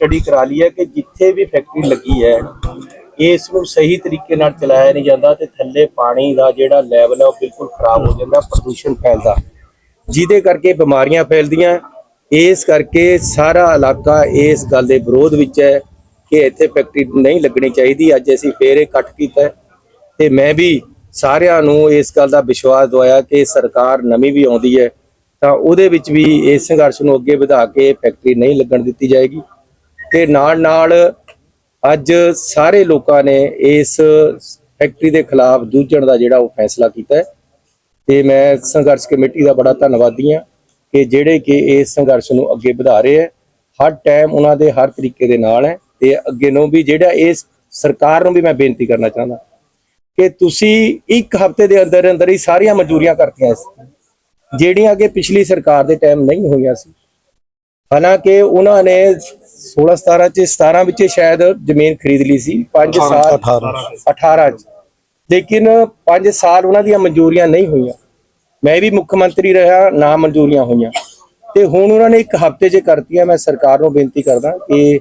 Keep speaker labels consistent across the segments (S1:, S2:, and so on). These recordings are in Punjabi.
S1: ਸਟੱਡੀ ਕਰਾ ਲਈ ਹੈ ਕਿ ਜਿੱਥੇ ਵੀ ਫੈਕਟਰੀ ਲੱਗੀ ਹੈ, ਇਸ ਨੂੰ ਸਹੀ ਤਰੀਕੇ ਨਾਲ ਚਲਾਇਆ ਨਹੀਂ ਜਾਂਦਾ ਤੇ ਥੱਲੇ ਪਾਣੀ ਦਾ ਜਿਹੜਾ ਲੈਵਲ ਹੈ ਉਹ ਬਿਲਕੁਲ ਖਰਾਬ ਹੋ ਜਾਂਦਾ, ਪ੍ਰਦੂਸ਼ਣ ਫੈਲਦਾ। ਜਿਹਦੇ ਕਰਕੇ ਬਿਮਾਰੀਆਂ ਫੈਲਦੀਆਂ। ਇਸ ਕਰਕੇ ਸਾਰਾ ਇਲਾਕਾ ਇਸ ਗੱਲ ਦੇ ਵਿਰੋਧ ਵਿੱਚ ਹੈ ਕਿ ਇੱਥੇ ਫੈਕਟਰੀ ਨਹੀਂ ਲੱਗਣੀ ਚਾਹੀਦੀ। ਅੱਜ ਅਸੀਂ ਫੇਰ ਇਹ ਇਕੱਠ ਕੀਤਾ ਹੈ ਤੇ ਮੈਂ ਵੀ ਸਾਰਿਆਂ ਨੂੰ ਇਸ ਗੱਲ ਦਾ ਵਿਸ਼ਵਾਸ ਦਵਾਇਆ ਕਿ ਸਰਕਾਰ ਨਵੀਂ ਵੀ ਆਉਂਦੀ ਹੈ ਤਾਂ ਉਹਦੇ ਵਿੱਚ ਵੀ ਇਸ ਸੰਘਰਸ਼ ਨੂੰ ਅੱਗੇ ਵਧਾ ਕੇ ਫੈਕਟਰੀ ਨਹੀਂ ਲੱਗਣ ਦਿੱਤੀ ਜਾਏਗੀ। ਤੇ ਨਾਲ ਨਾਲ ਅੱਜ ਸਾਰੇ ਲੋਕਾਂ ਨੇ ਇਸ ਫੈਕਟਰੀ ਦੇ ਖਿਲਾਫ ਜੂਝਣ ਦਾ ਜਿਹੜਾ ਉਹ ਫੈਸਲਾ ਕੀਤਾ ਹੈ। ਤੇ ਮੈਂ ਸੰਘਰਸ਼ ਕਮੇਟੀ ਦਾ ਬੜਾ ਧੰਨਵਾਦੀ ਹਾਂ ਕਿ ਜਿਹੜੇ ਕਿ ਇਸ ਸੰਘਰਸ਼ ਨੂੰ ਅੱਗੇ ਵਧਾ ਰਹੇ ਹੈ। ਹਰ ਟਾਈਮ ਉਹਨਾਂ ਦੇ ਹਰ ਤਰੀਕੇ ਦੇ ਨਾਲ ਹੈ ਤੇ ਅੱਗੇ ਨੂੰ ਵੀ ਜਿਹੜਾ ਇਸ ਸਰਕਾਰ ਨੂੰ ਵੀ ਮੈਂ ਬੇਨਤੀ ਕਰਨਾ ਚਾਹੁੰਦਾ ਕਿ ਤੁਸੀਂ ਇੱਕ ਹਫ਼ਤੇ ਦੇ ਅੰਦਰ ਅੰਦਰ ਹੀ ਸਾਰੀਆਂ ਮਨਜ਼ੂਰੀਆਂ ਕਰਤੀਆਂ ਇਸ ਜਿਹੜੀਆਂ ਕਿ ਪਿਛਲੀ ਸਰਕਾਰ ਦੇ ਟਾਈਮ ਨਹੀਂ ਹੋਈਆਂ ਸੀ। ਹਾਲਾਂਕਿ ਉਹਨਾਂ ਨੇ 16 17 ਚ 17 ਵਿੱਚ ਸ਼ਾਇਦ ਜ਼ਮੀਨ ਖਰੀਦ ਲਈ ਸੀ 5 ਸਾਲ 18 ਚ। ਲੇਕਿਨ 5 ਸਾਲ ਉਹਨਾਂ ਦੀਆਂ ਮਨਜ਼ੂਰੀਆਂ ਨਹੀਂ ਹੋਈਆਂ। ਮੈਂ ਵੀ ਮੁੱਖ ਮੰਤਰੀ ਰਿਹਾ ਨਾ ਮਨਜ਼ੂਰੀਆਂ ਹੋਈਆਂ। ਤੇ ਹੁਣ ਉਹਨਾਂ ਨੇ ਇੱਕ ਹਫ਼ਤੇ 'ਚ ਕਰਤੀਆਂ ਮੈਂ ਸਰਕਾਰ ਨੂੰ ਬੇਨਤੀ ਕਰਦਾ ਕਿ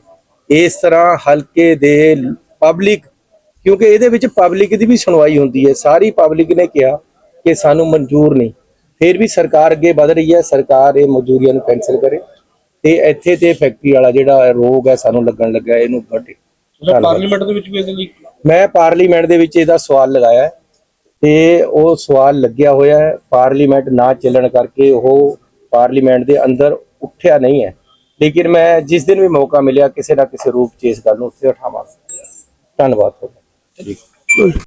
S1: ਇਸ ਤਰ੍ਹਾਂ ਹਲਕੇ ਦੇ ਪਬਲਿਕ ਕਿਉਂਕਿ ਇਹਦੇ ਵਿੱਚ ਪਬਲਿਕ ਦੀ ਵੀ ਸੁਣਵਾਈ ਹੁੰਦੀ ਹੈ। ਸਾਰੀ ਪਬਲਿਕ ਨੇ ਕਿਹਾ ਕਿ ਸਾਨੂੰ ਮਨਜ਼ੂਰ ਨਹੀਂ। ਫਿਰ ਵੀ ਸਰਕਾਰ ਅੱਗੇ ਵਧ ਰਹੀ ਹੈ ਸਰਕਾਰ ਇਹ ਮਜ਼ਦੂਰੀਆਂ ਨੂੰ ਕੈਨਸਲ ਕਰੇ। ਤੇ ਇੱਥੇ ਤੇ ਫੈਕਟਰੀ ਵਾਲਾ ਜਿਹੜਾ ਰੋਗ ਹੈ ਸਾਨੂੰ ਲੱਗਣ ਲੱਗਾ ਇਹਨੂੰ ਧੰਨਵਾਦ।
S2: ਪਾਰਲੀਮੈਂਟ ਦੇ ਵਿੱਚ ਵੀ ਇਹਦੇ ਲਈ
S1: ਮੈਂ ਪਾਰਲੀਮੈਂਟ ਦੇ ਵਿੱਚ ਇਹਦਾ ਸਵਾਲ ਲਗਾਇਆ ਹੈ ਤੇ ਉਹ ਸਵਾਲ ਲੱਗਿਆ ਹੋਇਆ ਹੈ। ਪਾਰਲੀਮੈਂਟ ਨਾ ਚੱਲਣ ਕਰਕੇ ਉਹ ਪਾਰਲੀਮੈਂਟ ਦੇ ਅੰਦਰ ਉੱਠਿਆ ਨਹੀਂ ਹੈ। ਲੇਕਿਨ ਮੈਂ ਜਿਸ ਦਿਨ ਵੀ ਮੌਕਾ ਮਿਲਿਆ ਕਿਸੇ ਨਾ ਕਿਸੇ ਰੂਪ 'ਚ ਇਸ ਗੱਲ ਨੂੰ ਉੱਥੇ ਉਠਾਵਾਂਗਾ। ਧੰਨਵਾਦ ਤੁਹਾਡਾ।